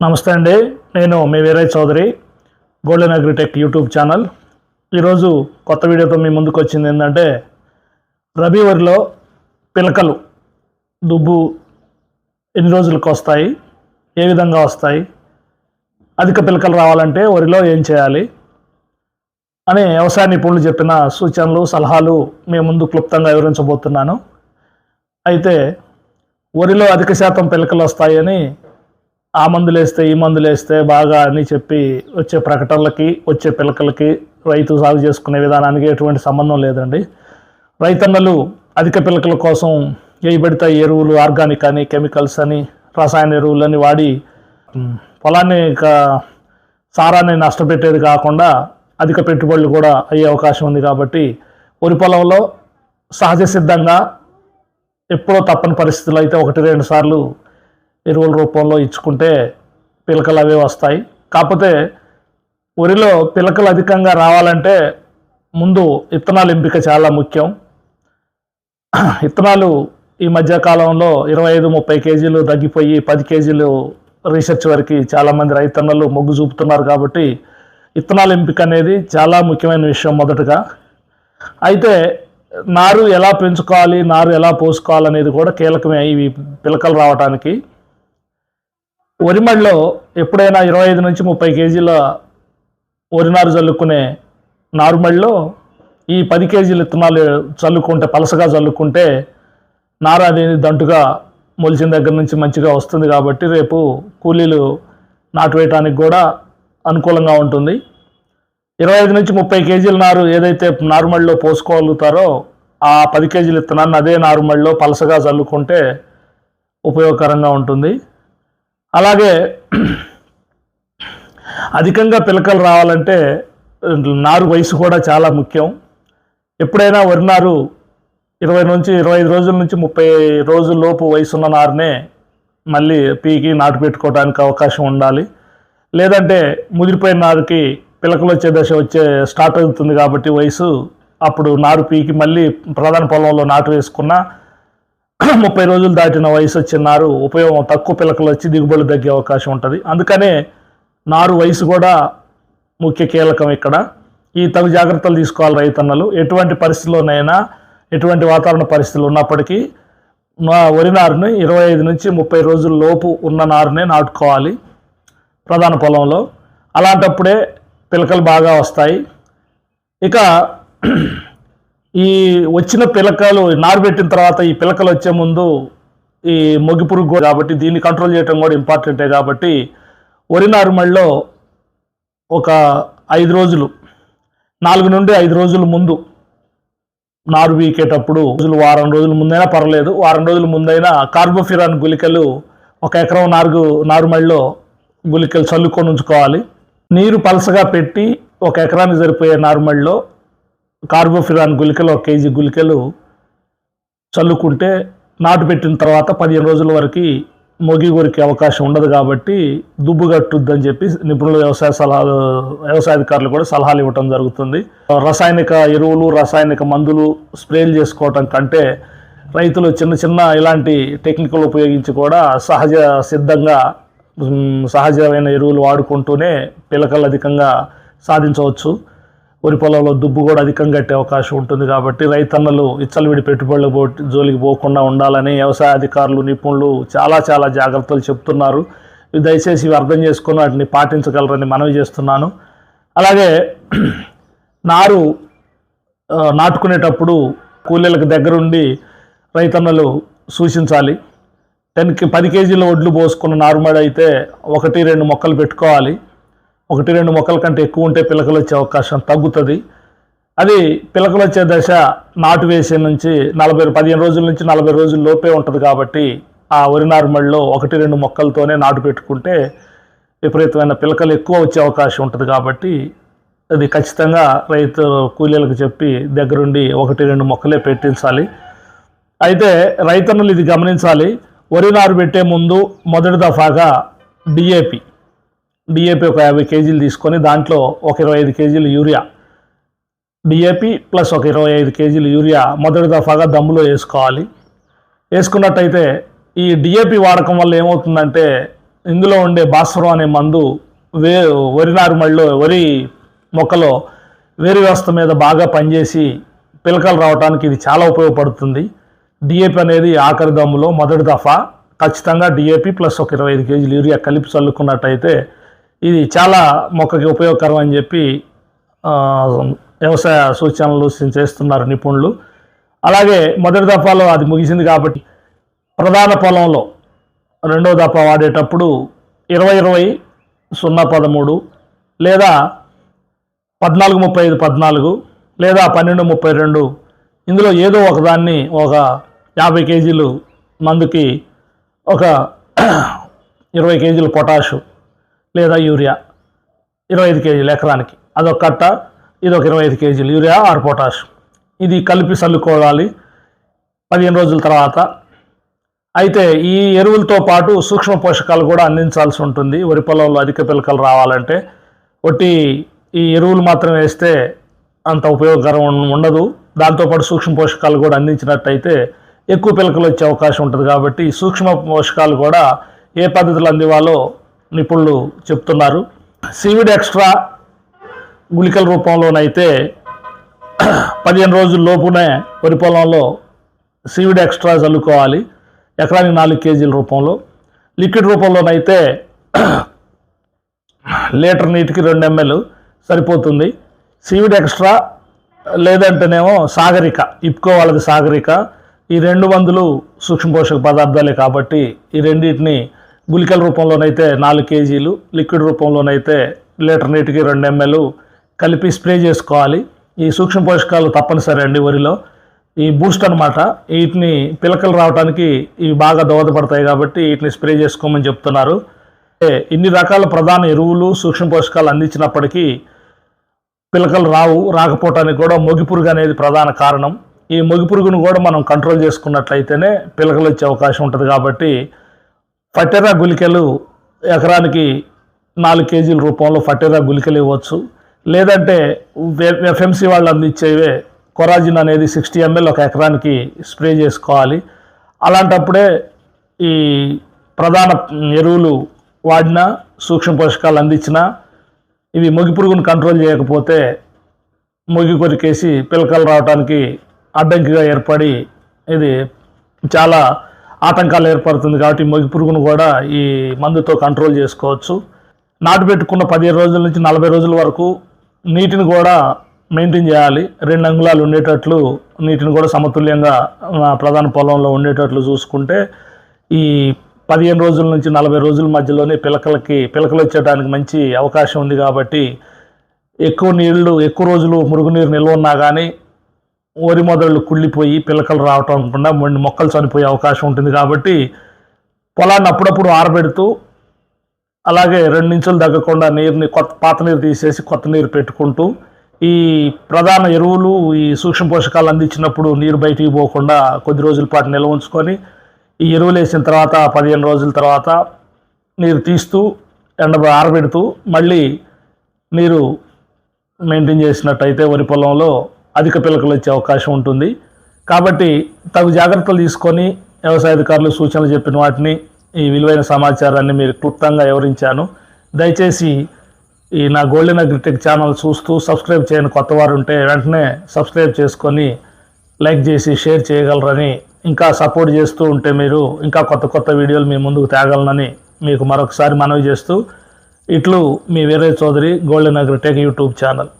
నమస్తే అండి నేను మీ Veeraiah Chowdary Golden Agritech YouTube channel. ఈరోజు కొత్త వీడియోతో మీ ముందుకు వచ్చింది ఏంటంటే రబీ వరిలో పిలకలు దుబ్బు ఎన్ని రోజులకు వస్తాయి ఏ విధంగా వస్తాయి అధిక పిలకలు రావాలంటే వరిలో ఏం చేయాలి అని వ్యవసాయ నిపుణులు చెప్పిన సూచనలు సలహాలు మీ ముందు క్లుప్తంగా వివరించబోతున్నాను. అయితే వరిలో అధిక శాతం పిలకలు వస్తాయని ఆ మందులు వేస్తే ఈ మందులు వేస్తే బాగా అని చెప్పి వచ్చే ప్రకటనలకి వచ్చే పిలకలకి రైతు సాగు చేసుకునే విధానానికి ఎటువంటి సంబంధం లేదండి. రైతన్నలు అధిక పిలకల కోసం వేయబడితే ఎరువులు ఆర్గానిక్ అని కెమికల్స్ అని రసాయన ఎరువులని వాడి పొలాన్ని ఇంకా సారాన్ని నష్టపెట్టేది కాకుండా అధిక పెట్టుబడులు కూడా అయ్యే అవకాశం ఉంది కాబట్టి వరి పొలంలో సహజ సిద్ధంగా ఎప్పుడో తప్పని పరిస్థితులు అయితే ఒకటి రెండు సార్లు ఎరువుల రూపంలో ఇచ్చుకుంటే పిలకలు అవే వస్తాయి. కాకపోతే వరిలో పిలకలు అధికంగా రావాలంటే ముందు విత్తనాల ఎంపిక చాలా ముఖ్యం. విత్తనాలు ఈ మధ్య కాలంలో ఇరవై ఐదు ముప్పై కేజీలు తగ్గిపోయి పది కేజీలు రీసెర్చ్ వరకు చాలామంది రైతన్నలు మొగ్గు చూపుతున్నారు కాబట్టి విత్తనాల ఎంపిక అనేది చాలా ముఖ్యమైన విషయం మొదటగా. అయితే నారు ఎలా పెంచుకోవాలి నారు ఎలా పోసుకోవాలనేది కూడా కీలకమే ఇవి పిలకలు రావడానికి వరిమడిలో ఎప్పుడైనా ఇరవై ఐదు నుంచి ముప్పై కేజీల వరి నారు చల్లుకునే నారుమడిలో ఈ పది కేజీల విత్తనాలు చల్లుకుంటే పలసగా చల్లుకుంటే నార అనేది దంటుగా మొలిచిన దగ్గర నుంచి మంచిగా వస్తుంది కాబట్టి రేపు కూలీలు నాటు వేయటానికి కూడా అనుకూలంగా ఉంటుంది. ఇరవై ఐదు నుంచి ముప్పై కేజీల నారు ఏదైతే నారుమడిలో పోసుకోగలుగుతారో ఆ పది కేజీల విత్తనాన్ని అదే నారుమడిలో పలసగా చల్లుకుంటే ఉపయోగకరంగా ఉంటుంది. అలాగే అధికంగా పిలకలు రావాలంటే నారు వయసు కూడా చాలా ముఖ్యం. ఎప్పుడైనా వరి నారు ఇరవై నుంచి ఇరవై ఐదు రోజుల నుంచి ముప్పై రోజుల లోపు వయసు ఉన్న నారునే మళ్ళీ పీకి నాటు పెట్టుకోవడానికి అవకాశం ఉండాలి. లేదంటే ముదిరిపోయిన నారుకి పిలకలు వచ్చే దశ వచ్చే స్టార్ట్ అవుతుంది కాబట్టి వయసు అప్పుడు నారు పీకి మళ్ళీ ప్రధాన పొలంలో నాటు వేసుకున్న ముప్పై రోజులు దాటిన వయసు వచ్చిన నారు ఉపయోగం తక్కువ పిలకలు వచ్చి దిగుబడి తగ్గే అవకాశం ఉంటుంది. అందుకనే నారు వయసు కూడా ముఖ్య కీలకం ఇక్కడ. ఈ తగు జాగ్రత్తలు తీసుకోవాలి రైతన్నలు. ఎటువంటి పరిస్థితుల్లోనైనా ఎటువంటి వాతావరణ పరిస్థితులు ఉన్నప్పటికీ నా వరి నారుని ఇరవై ఐదు నుంచి ముప్పై రోజుల లోపు ఉన్న నారునే నాటుకోవాలి ప్రధాన పొలంలో. అలాంటప్పుడే పిలకలు బాగా వస్తాయి. ఇక ఈ వచ్చిన పిలకలు నారు పెట్టిన తర్వాత ఈ పిలకలు వచ్చే ముందు ఈ మొగి పురుగు కాబట్టి దీన్ని కంట్రోల్ చేయడం కూడా ఇంపార్టెంటే కాబట్టి వరి నారుమడిలో ఒక ఐదు రోజులు నాలుగు నుండి ఐదు రోజుల ముందు నారు వీకేటప్పుడు రోజులు వారం రోజుల ముందైనా పర్లేదు వారం రోజుల ముందైనా కార్బోఫిరాన్ గుళికలు ఒక ఎకరం నారుగు నారుమళ్ళలో గుళికలు చల్లుకొని ఉంచుకోవాలి. నీరు పలసగా పెట్టి ఒక ఎకరానికి సరిపోయే నారుమళ్ళలో కార్బోఫిరాన్ గుళికలు ఒక కేజీ గుళికలు చల్లుకుంటే నాటు పెట్టిన తర్వాత పదిహేను రోజుల వరకు మొగి కొరికే అవకాశం ఉండదు కాబట్టి దుబ్బు కట్టుద్దని చెప్పి నిపుణులు వ్యవసాయ సలహాలు వ్యవసాయ అధికారులు కూడా సలహాలు ఇవ్వటం జరుగుతుంది. రసాయనిక ఎరువులు రసాయనిక మందులు స్ప్రేలు చేసుకోవటం కంటే రైతులు చిన్న చిన్న ఇలాంటి టెక్నికల్ ఉపయోగించి కూడా సహజ సిద్ధంగా సహజమైన ఎరువులు వాడుకుంటూనే పిలకలు అధికంగా సాధించవచ్చు. వరి పొలంలో దుబ్బు కూడా అధికంగా కట్టే అవకాశం ఉంటుంది కాబట్టి రైతన్నలు ఇచ్చలవిడి పెట్టుబడులు పో జోలికి పోకుండా ఉండాలని వ్యవసాయ అధికారులు నిపుణులు చాలా చాలా జాగ్రత్తలు చెప్తున్నారు. దయచేసి ఇవి అర్థం చేసుకుని వాటిని పాటించగలరని మనవి చేస్తున్నాను. అలాగే నారు నాటుకునేటప్పుడు కూలీలకు దగ్గరుండి రైతన్నలు సూచించాలి. టెన్కి పది కేజీల ఒడ్లు పోసుకున్న నారుమడి అయితే ఒకటి రెండు మొక్కలు పెట్టుకోవాలి. ఒకటి రెండు మొక్కల కంటే ఎక్కువ ఉంటే పిలకలు వచ్చే అవకాశం తగ్గుతుంది. అది పిలకలు వచ్చే దశ నాటు వేసే నుంచి నలభై పదిహేను రోజుల నుంచి నలభై రోజుల లోపే ఉంటుంది కాబట్టి ఆ వరి నార్మల్లో ఒకటి రెండు మొక్కలతోనే నాటు పెట్టుకుంటే విపరీతమైన పిలకలు ఎక్కువ వచ్చే అవకాశం ఉంటుంది కాబట్టి అది ఖచ్చితంగా రైతు కూలీలకు చెప్పి దగ్గరుండి ఒకటి రెండు మొక్కలే పెట్టించాలి. అయితే రైతన్నులు ఇది గమనించాలి. వరి నారు పెట్టే ముందు మొదటి దఫాగా డిఏపి డిఏపి ఒక యాభై కేజీలు తీసుకొని దాంట్లో ఒక ఇరవై ఐదు కేజీలు యూరియా. డిఏపి ప్లస్ ఒక ఇరవై ఐదు కేజీలు యూరియా మొదటి దఫాగా దమ్ములో వేసుకోవాలి. వేసుకున్నట్టయితే ఈ డిఏపి వాడకం వల్ల ఏమవుతుందంటే ఇందులో ఉండే భాస్వరం అనే మందు వే వరి నారుమడిలో వరి మొక్కలో వేరు వ్యవస్థ మీద బాగా పనిచేసి పిలకలు రావడానికి ఇది చాలా ఉపయోగపడుతుంది. డిఏపి అనేది ఆఖరి దమ్ములో మొదటి దఫా ఖచ్చితంగా డిఏపి ప్లస్ ఒక ఇరవై ఐదు కేజీలు యూరియా కలిపి చల్లుకున్నట్టయితే ఇది చాలా మొక్కకి ఉపయోగకరం అని చెప్పి వ్యవసాయ సూచనలు చేస్తున్నారు నిపుణులు. అలాగే మొదటి దఫాలో అది ముగిసింది కాబట్టి ప్రధాన పొలంలో రెండో దఫా వాడేటప్పుడు ఇరవై ఇరవై సున్నా పదమూడు లేదా పద్నాలుగు ముప్పై ఐదు పద్నాలుగు లేదా పన్నెండు ముప్పై రెండు ఇందులో ఏదో ఒకదాన్ని ఒక యాభై కేజీలు మందుకి ఒక ఇరవై కేజీలు పొటాషు లేదా యూరియా. ఇరవై ఐదు కేజీలు ఎకరానికి. అదొక కట్ట ఇదొక ఒక ఇరవై ఐదు కేజీలు యూరియా ఆర్ పొటాష్. ఇది కలిపి చల్లుకోవాలి పదిహేను రోజుల తర్వాత. అయితే ఈ ఎరువులతో పాటు సూక్ష్మ పోషకాలు కూడా అందించాల్సి ఉంటుంది. వరి పొలంలో అధిక పిలకలు రావాలంటే ఒట్టి ఈ ఎరువులు మాత్రం వేస్తే అంత ఉపయోగకరం ఉండదు. దాంతోపాటు సూక్ష్మ పోషకాలు కూడా అందించినట్టయితే ఎక్కువ పిలకలు వచ్చే అవకాశం ఉంటుంది కాబట్టి సూక్ష్మ పోషకాలు కూడా ఏ పద్ధతిలో అందివాలో నిపుణులు చెప్తున్నారు. సీవిడ్ ఎక్స్ట్రా గుళికల రూపంలోనైతే పదిహేను రోజుల లోపునే వరి పొలంలో సీవిడ్ ఎక్స్ట్రా చల్లుకోవాలి. ఎకరానికి నాలుగు కేజీల రూపంలో. లిక్విడ్ రూపంలోనైతే లీటర్ నీటికి రెండు ఎంఎల్ సరిపోతుంది. సీవిడ్ ఎక్స్ట్రా లేదంటేనేమో సాగరిక ఇప్కో వాళ్ళది సాగరిక. ఈ రెండు మందులు సూక్ష్మ పోషక పదార్థాలే కాబట్టి ఈ రెండింటిని గుళికల రూపంలోనైతే నాలుగు కేజీలు లిక్విడ్ రూపంలోనైతే లీటర్ నీటికి రెండు ఎంఎల్ కలిపి స్ప్రే చేసుకోవాలి. ఈ సూక్ష్మ పోషకాలు తప్పనిసరి అండి వరిలో. ఈ బూస్ట్ అనమాట వీటిని పిలకలు రావడానికి ఇవి బాగా దోహదపడతాయి కాబట్టి వీటిని స్ప్రే చేసుకోమని చెప్తున్నారు. ఇన్ని రకాల ప్రధాన ఎరువులు సూక్ష్మ పోషకాలు అందించినప్పటికీ పిలకలు రావు రాకపోవటానికి కూడా మొగిపురుగు అనేది ప్రధాన కారణం. ఈ మొగిపురుగును కూడా మనం కంట్రోల్ చేసుకున్నట్లయితేనే పిలకలు వచ్చే అవకాశం ఉంటుంది కాబట్టి ఫటెరా గుళికలు ఎకరానికి నాలుగు కేజీల రూపంలో ఫటెరా గుళికలు ఇవ్వచ్చు. లేదంటే ఎఫ్ఎంసి వాళ్ళు అందించేవే కొరాజిన్ అనేది సిక్స్టీ ఎంఎల్ ఒక ఎకరానికి స్ప్రే చేసుకోవాలి. అలాంటప్పుడే ఈ ప్రధాన ఎరువులు వాడినా సూక్ష్మ పోషకాలు అందించినా ఇవి మొగి పురుగును కంట్రోల్ చేయకపోతే మొగి కొరికేసి పిలకలు రావడానికి అడ్డంకిగా ఏర్పడి ఇది చాలా ఆటంకాలు ఏర్పడుతుంది కాబట్టి మొగి పురుగును కూడా ఈ మందుతో కంట్రోల్ చేసుకోవచ్చు. నాటు పెట్టుకున్న పదిహేను రోజుల నుంచి నలభై రోజుల వరకు నీటిని కూడా మెయింటైన్ చేయాలి. రెండు అంగుళాలు ఉండేటట్లు నీటిని కూడా సమతుల్యంగా ప్రధాన పొలంలో ఉండేటట్లు చూసుకుంటే ఈ పదిహేను రోజుల నుంచి నలభై రోజుల మధ్యలోనే పిలకలకి పిలకలు వచ్చేటానికి మంచి అవకాశం ఉంది కాబట్టి ఎక్కువ నీళ్ళు ఎక్కువ రోజులు మురుగునీరు నిల్వ ఉన్నా కానీ వరి మొదళ్ళు కుళ్ళిపోయి పిలకలు రావటం అనుకుండా మొండి మొక్కలు చనిపోయే అవకాశం ఉంటుంది కాబట్టి పొలాన్ని అప్పుడప్పుడు ఆరబెడుతూ అలాగే రెండు ఇంచులు తగ్గకుండా నీరుని కొత్త పాత నీరు తీసేసి కొత్త నీరు పెట్టుకుంటూ ఈ ప్రధాన ఎరువులు ఈ సూక్ష్మ పోషకాలు అందించినప్పుడు నీరు బయటికి పోకుండా కొద్ది రోజుల పాటు నిల్వ ఉంచుకొని ఈ ఎరువులు వేసిన తర్వాత పదిహేను రోజుల తర్వాత నీరు తీస్తూ ఎండ ఆరబెడుతూ మళ్ళీ నీరు మెయింటైన్ చేసినట్టయితే వరి పొలంలో అధిక పిలకలు వచ్చే అవకాశం ఉంటుంది. కాబట్టి తగు జాగ్రత్తలు తీసుకొని వ్యవసాయ అధికారులు సూచనలు చెప్పిన వాటిని ఈ విలువైన సమాచారాన్ని మీరు క్లుప్తంగా వివరించాను. దయచేసి ఈ నా గోల్డెన్ అగ్రిటెక్ ఛానల్ చూస్తూ సబ్స్క్రైబ్ చేయని కొత్త వారు ఉంటే వెంటనే సబ్స్క్రైబ్ చేసుకొని లైక్ చేసి షేర్ చేయగలరని ఇంకా సపోర్ట్ చేస్తూ ఉంటే మీరు ఇంకా కొత్త కొత్త వీడియోలు మీ ముందుకు తేగలనని మీకు మరొకసారి మనవి చేస్తూ ఇట్లు మీ Veeraiah Chowdary Golden Agritech YouTube channel.